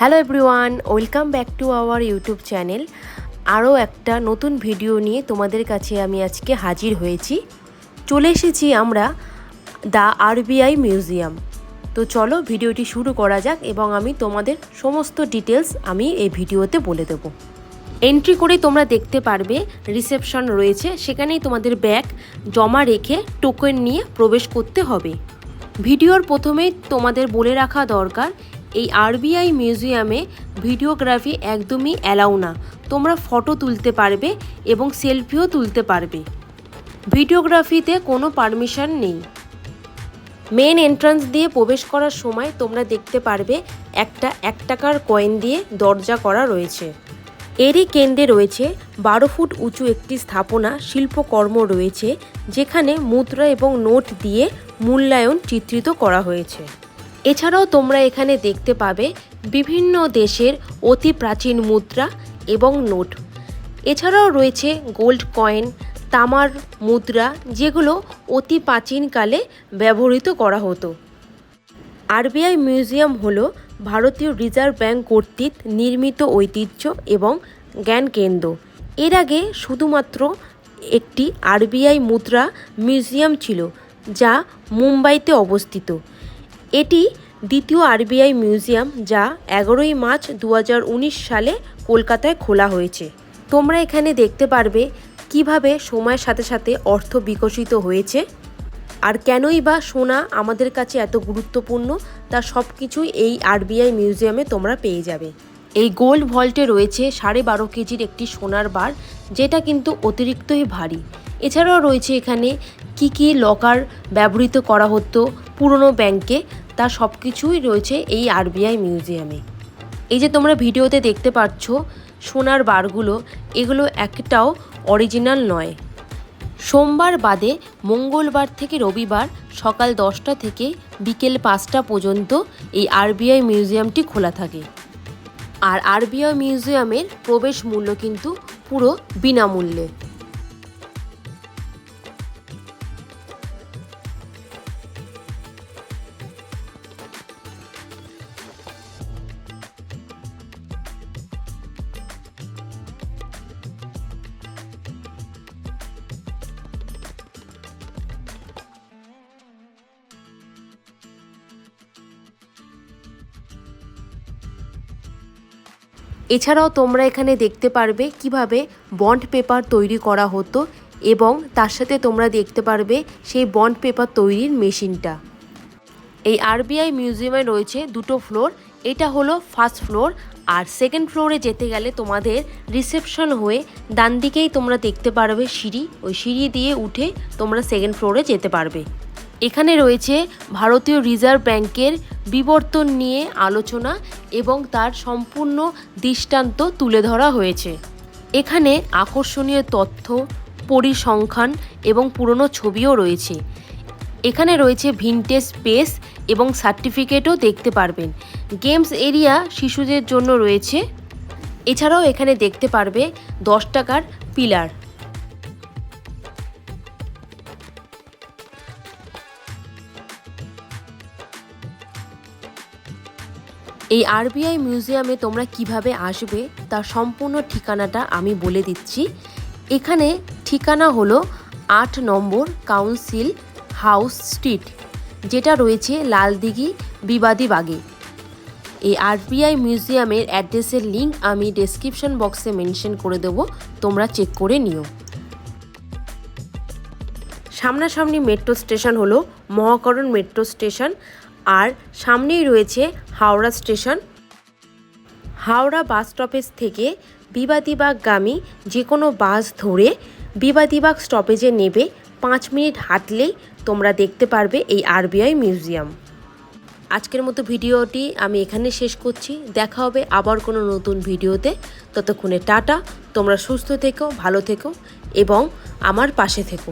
Hello everyone welcome back to our YouTube channel আরও একটা নতুন ভিডিও নিয়ে তোমাদের কাছে আমি আজকে হাজির হয়েছি। চলে এসেছি আমরা দ্য আরবিআই মিউজিয়াম তো চলো ভিডিওটি শুরু করা যাক এবং আমি তোমাদের সমস্ত ডিটেলস আমি এই ভিডিওতে বলে দেবো। এন্ট্রি করে তোমরা দেখতে পারবে রিসেপশন রয়েছে, সেখানেই তোমাদের ব্যাগ জমা রেখে টোকেন নিয়ে প্রবেশ করতে হবে। ভিডিওর প্রথমেই তোমাদের বলে রাখা দরকার এই আরবিআই মিউজিয়ামে ভিডিওগ্রাফি একদমই অ্যালাউ না। তোমরা ফটো তুলতে পারবে এবং সেলফিও তুলতে পারবে। ভিডিওগ্রাফিতে কোনো পারমিশন নেই। মেন এন্ট্রান্স দিয়ে প্রবেশ করার সময় তোমরা দেখতে পারবে একটা এক টাকার কয়েন দিয়ে দরজা করা রয়েছে। এরই কেন্দ্রে রয়েছে বারো ফুট উঁচু একটি স্থাপনা, শিল্পকর্ম রয়েছে, যেখানে মুদ্রা এবং নোট দিয়ে মূল্যায়ন চিত্রিত করা হয়েছে। এছাড়াও তোমরা এখানে দেখতে পাবে বিভিন্ন দেশের অতি প্রাচীন মুদ্রা এবং নোট। এছাড়াও রয়েছে গোল্ড কয়েন, তামার মুদ্রা, যেগুলো অতি প্রাচীনকালে ব্যবহৃত করা হতো। আরবিআই মিউজিয়াম হল ভারতীয় রিজার্ভ ব্যাংক কর্তৃক নির্মিত ঐতিহ্য এবং জ্ঞান কেন্দ্র। এর আগে শুধুমাত্র একটি আরবিআই মুদ্রা মিউজিয়াম ছিল, যা মুম্বাইতে অবস্থিত। এটি দ্বিতীয় আরবিআই মিউজিয়াম যা এগারোই মার্চ দু হাজার উনিশ সালে কলকাতায় খোলা হয়েছে। তোমরা এখানে দেখতে পারবে কীভাবে সময়ের সাথে সাথে অর্থ বিকশিত হয়েছে আর কেনই বা সোনা আমাদের কাছে এত গুরুত্বপূর্ণ তা সব কিছুই এই আরবিআই মিউজিয়ামে তোমরা পেয়ে যাবে। এই গোল্ড ভল্টে রয়েছে সাড়ে বারো কেজির একটি সোনার বার, যেটা কিন্তু অতিরিক্তই ভারী। এছাড়াও রয়েছে এখানে কি কি লকার ব্যবহৃত করা হতো পুরনো ব্যাংকে তা সব কিছুই রয়েছে এই আরবিআই মিউজিয়ামে। এই যে তোমরা ভিডিওতে দেখতে পাচ্ছ, সোনার বারগুলো, এগুলো একটাও অরিজিনাল নয়। সোমবার বাদে মঙ্গলবার থেকে রবিবার সকাল দশটা থেকে বিকেল পাঁচটা পর্যন্ত এই আরবিআই মিউজিয়ামটি খোলা থাকে। আর আরবিআই মিউজিয়ামের প্রবেশ মূল্য কিন্তু পুরো বিনামূল্যে। এছাড়াও তোমরা এখানে দেখতে পারবে কীভাবে বন্ড পেপার তৈরি করা হতো এবং তার সাথে তোমরা দেখতে পারবে সেই বন্ড পেপার তৈরির মেশিনটা। এই আরবিআই মিউজিয়ামে রয়েছে দুটো ফ্লোর এটা হলো ফার্স্ট ফ্লোর আর সেকেন্ড ফ্লোরে যেতে গেলে তোমাদের রিসেপশন হয়ে ডান দিকেই তোমরা দেখতে পারবে সিঁড়ি, ওই সিঁড়ি দিয়ে উঠে তোমরা সেকেন্ড ফ্লোরে যেতে পারবে। এখানে রয়েছে ভারতীয় রিজার্ভ ব্যাংকের বিবর্তন নিয়ে আলোচনা এবং তার সম্পূর্ণ দৃষ্টান্ত তুলে ধরা হয়েছে। এখানে আকর্ষণীয় তথ্য, পরিসংখ্যান এবং পুরনো ছবিও রয়েছে। এখানে রয়েছে ভিনটেজ স্পেস এবং সার্টিফিকেটও দেখতে পারবেন। গেমস এরিয়া শিশুদের জন্য রয়েছে। এছাড়াও এখানে দেখতে পারবে দশ টাকার পিলার। এই আরবিআই মিউজিয়ামে তোমরা কীভাবে আসবে, তার সম্পূর্ণ ঠিকানাটা আমি বলে দিচ্ছি। এখানে ঠিকানা হলো আট নম্বর কাউন্সিল হাউস স্ট্রিট, যেটা রয়েছে লালদিঘি বিবাদী বাগে। এই আরবিআই মিউজিয়ামের অ্যাড্রেসের লিঙ্ক আমি ডেসক্রিপশন বক্সে মেনশন করে দেবো, তোমরা চেক করে নিও। সামনাসামনি মেট্রো স্টেশন হলো মহাকরণ মেট্রো স্টেশন, আর সামনেই রয়েছে Howrah station. Howrah bus stoppage থেকে বিবাদীবাগগামী যে কোনো বাস ধরে বিবাদীবাগ স্টপেজে নেবে পাঁচ মিনিট হাঁটলেই তোমরা দেখতে পারবে এই আরবিআই মিউজিয়াম। আজকের মতো ভিডিওটি আমি এখানে শেষ করছি। দেখা হবে আবার কোনো নতুন ভিডিওতে। ততক্ষণে টাটা, তোমরা সুস্থ থেকো, ভালো থেকো এবং আমার পাশে থেকো।